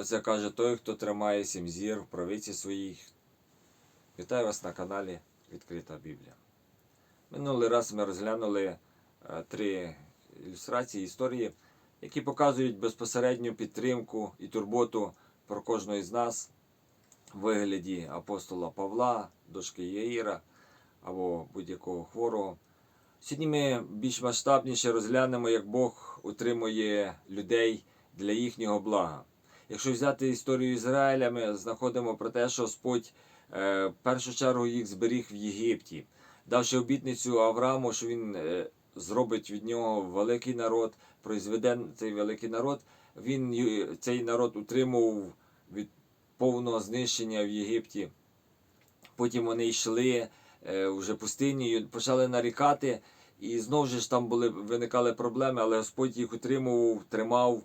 Оце каже той, хто тримає сім зір в правиці своїх. Вітаю вас на каналі Відкрита Біблія. Минулий раз ми розглянули е, три ілюстрації історії, які показують безпосередню підтримку і турботу про кожного з нас в вигляді апостола Павла, дошки Яїра або будь-якого хворого. Сьогодні ми більш масштабніше розглянемо, як Бог утримує людей для їхнього блага. Якщо взяти історію Ізраїля, ми знаходимо про те, що Господь е, в першу чергу їх зберіг в Єгипті, давши обітницю Аврааму, що він е, зробить від нього великий народ, произведе цей великий народ. Він цей народ утримував від повного знищення в Єгипті. Потім вони йшли е, вже пустинею, почали нарікати, і знову ж там були, виникали проблеми, але Господь їх утримував, тримав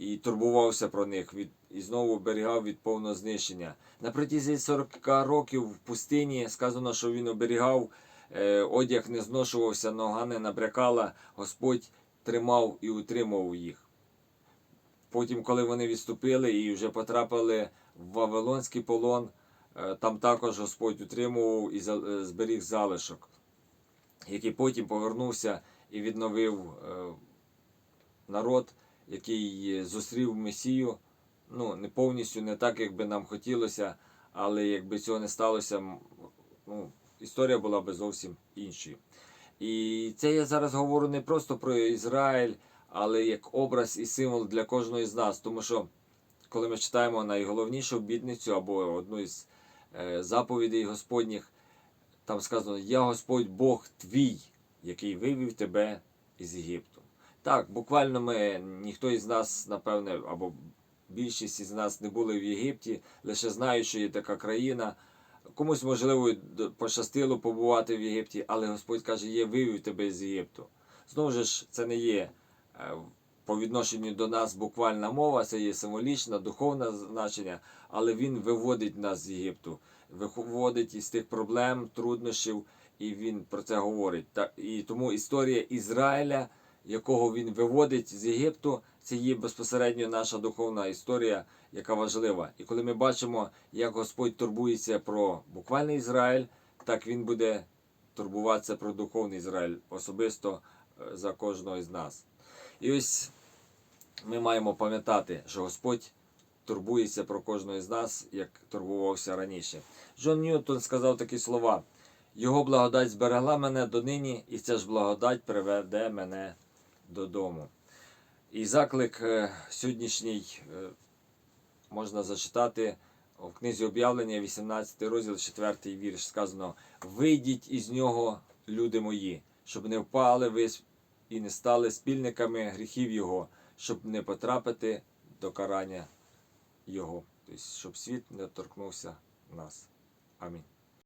і турбувався про них від, і знову оберігав від повного знищення. На протязі 40 років в пустині сказано, що він оберігав, е, одяг не зношувався, нога не набрякала, Господь тримав і утримував їх. Потім, коли вони відступили і вже потрапили в Вавилонський полон, е, там також Господь утримував і за- е, зберіг залишок, який потім повернувся і відновив е, народ, який е, зустрів Месію. Ну, не повністю, не так, як би нам хотілося, але якби цього не сталося, ну, історія була би зовсім іншою. І це я зараз говорю не просто про Ізраїль, але як образ і символ для кожного з нас. Тому що коли ми читаємо найголовнішу обітницю або одну із е, заповідей Господніх, там сказано: Я Господь Бог твій, який вивів тебе із Єгипту. Так, буквально ми ніхто із нас, напевне, або більшість із нас не були в Єгипті, лише знають, що є така країна. Комусь, можливо, пощастило побувати в Єгипті, але Господь каже, я вивів тебе з Єгипту. Знову ж, це не є е, по відношенню до нас буквальна мова, це є символічне, духовне значення, але Він виводить нас з Єгипту, виводить із тих проблем, труднощів, і він про це говорить. І тому історія Ізраїля, якого він виводить з Єгипту, це є безпосередньо наша духовна історія, яка важлива. І коли ми бачимо, як Господь турбується про буквальний Ізраїль, так він буде турбуватися про духовний Ізраїль особисто е, за кожного із нас. І ось ми маємо пам'ятати, що Господь турбується про кожного з нас, як турбувався раніше. Джон Ньютон сказав такі слова: Його благодать зберегла мене донині, і ця ж благодать приведе мене додому. І заклик е, сьогоднішній е, можна зачитати в книзі об'явлення, 18 розділ, 4 вірш. Сказано: Вийдіть із нього, люди мої, щоб не впали ви і не стали спільниками гріхів Його, щоб не потрапити до карання Його. Тобто, щоб світ не торкнувся нас. Амінь.